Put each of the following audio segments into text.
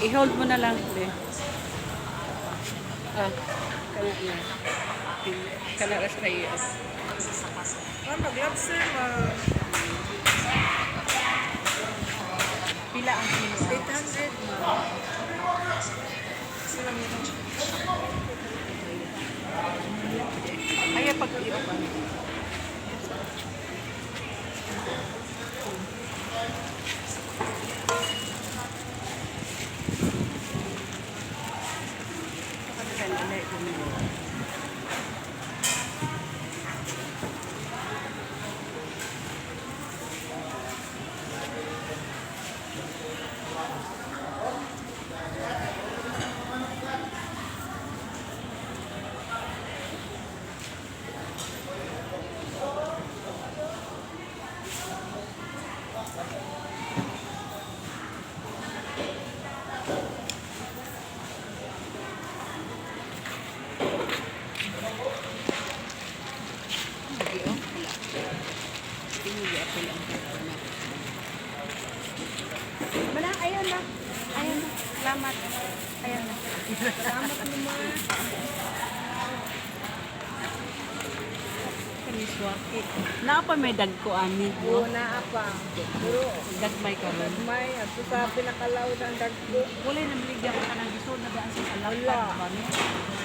I-hold mo na lang. Le. Ah, kana na. Kana ra sa iyo. Ah, mag-gloves sir, Pila ang kilo? 800 ma. Sila mo yun. Ay, pag iyo pa. Iyo, wala. Pinili ako lang. Wala, ayun na. Ayun na. Salamat. Ayun na. Salamat naman. Kaniswaki. Napa may dagko ani. Oo, No? naa pa. Pero, Dagmay ka ron. may, at sa pinakalaw ng dagko. Wala na biligyan ka ng gusto na daan sa alaw Wala.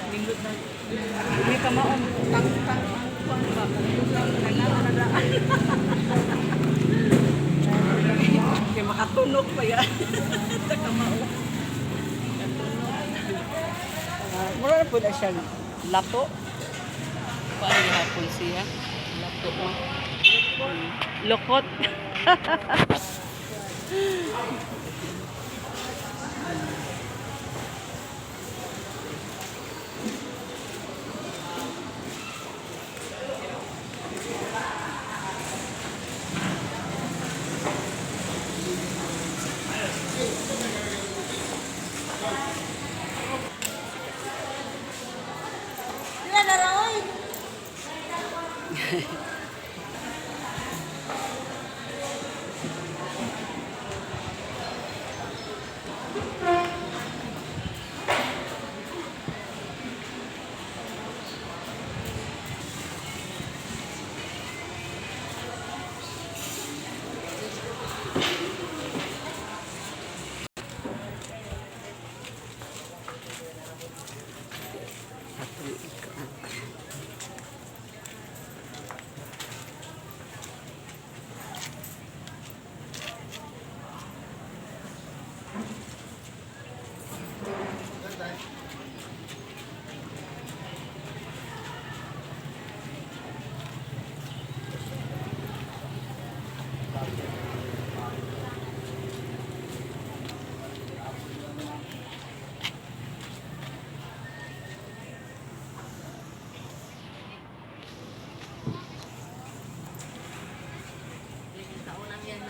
Lingkod na. May kamaon tang tang ang kuwan ba? Kailangan na daan. Kaya makatunog pa yan. Sa kamaon. Ah, Mura na po na siya lato. Paano hapon siya? Lato mo. Hmm. Lokot. na rin! Hi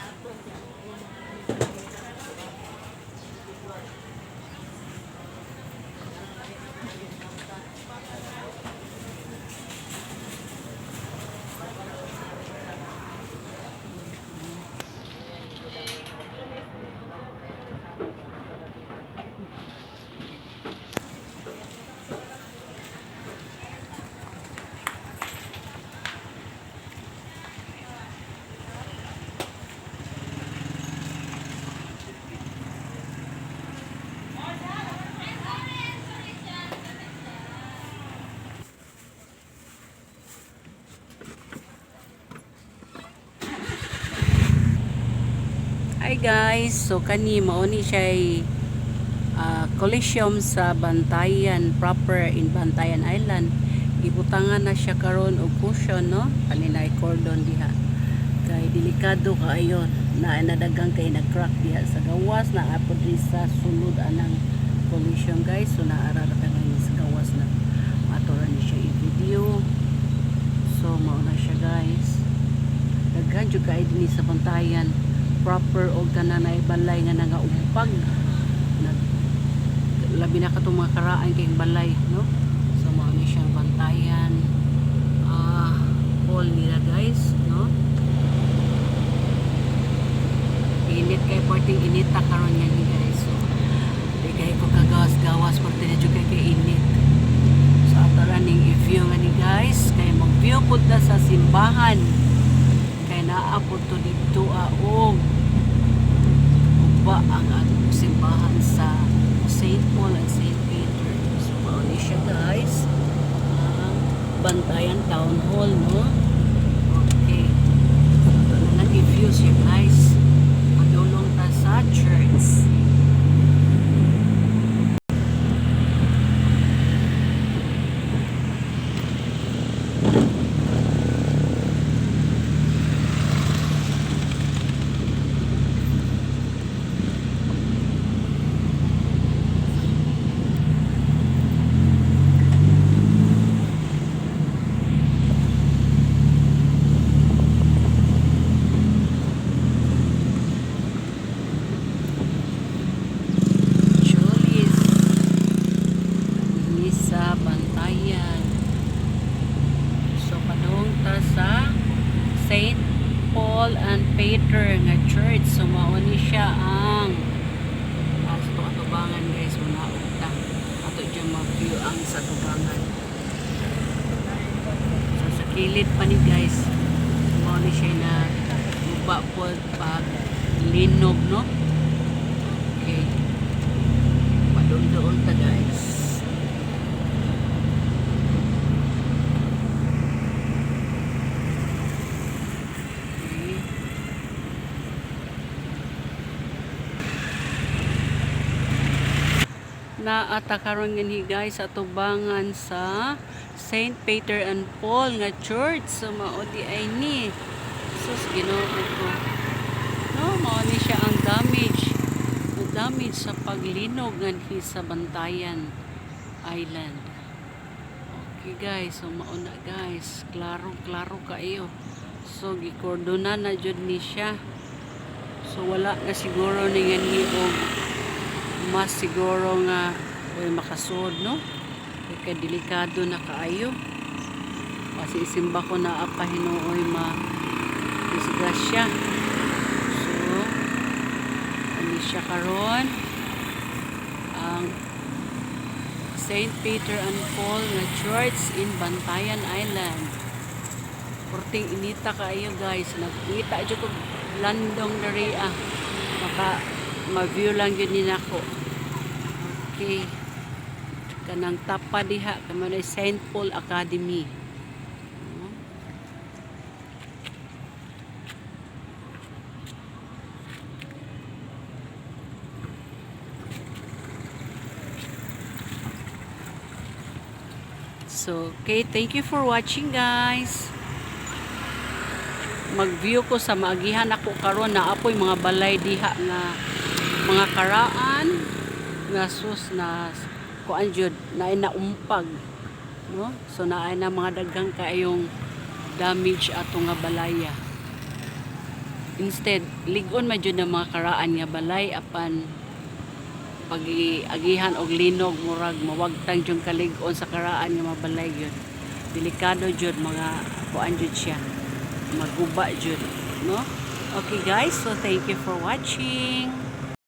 guys, so kani mao ni siya uh, Coliseum sa Bantayan proper in Bantayan Island. Gibutangan na siya karon og cushion no, kanina ay cordon diha. Kay delikado kaayo na nadagang kay nag-crack diha sa gawas na apod sa sulod anang Coliseum guys. So naara ra ka ni sa gawas na maturan ni siya i-video. So mao na siya guys. Daghan jud kay dinhi sa Bantayan proper og tanan na balay nga nangaumpag nag labi na katong mga karaan kay balay no? So mao ni siyang bantayan. Ah hall nila guys no? Init kay parting inita karon yan guys so. Gawas pag tinadyo kay kay init. So ato ra ning i-view nga ni guys kay mag-view pud ta sa simbahan. Kay naa pud to dito aog. Uba ang atong simbahan sa St. Paul and St. Peter. So mao ni siya guys. Ang Bantayan Town Hall no. Okay. Ito na lang i-view siya guys. Padulong ta sa church. Julius. Ini sa Bantayan. So, padung ta sa St. Paul and Peter nga church. So, mauni siya ang Ato atubangan guys, muna ta. Ato dyan mag-view ang sa tubangan. So, sa kilid pa ni guys, mauni siya na guba po pag linog, no? Okay. Padung-doon ta guys. Okay. Naata karon ngani guys sa tubangan sa St. Peter and Paul nga church. So mao di ay ni. Sus Ginoo ko. No mao ni siya ang damage. Na damage sa paglinog nganhi sa Bantayan Island. Okay guys. So mao na guys. Klaro klaro kayo. So gikordonan na jud ni siya. So wala na siguro ni ngani og mas siguro nga oy makasud no? Kay delikado na kaayo. Kasi isimba ko na apa hinuoy ma disgrasya so ani siya karon ang St. Peter and Paul nga church in Bantayan Island. Porting inita kaayo guys. Nagkita jud ko landong diri ah. Maka ma-view lang yun din ako okay kanang tapa diha kamanay St. Paul Academy? So, okay, thank you for watching guys. Mag-view ko sa maagihan ako karon na apoy mga balay diha nga mga karaan nga sus na kuan jud na naumpag no? So naay na mga daghang kaayong damage ato nga balaya. Instead ligon man jud ang mga karaan nga balay apan pag-agihan og linog murag mawagtang jud kalig-on sa karaan nga mabalay yun delikado jud mga kuan jud siya. Maguba jud no? Okay guys so thank you for watching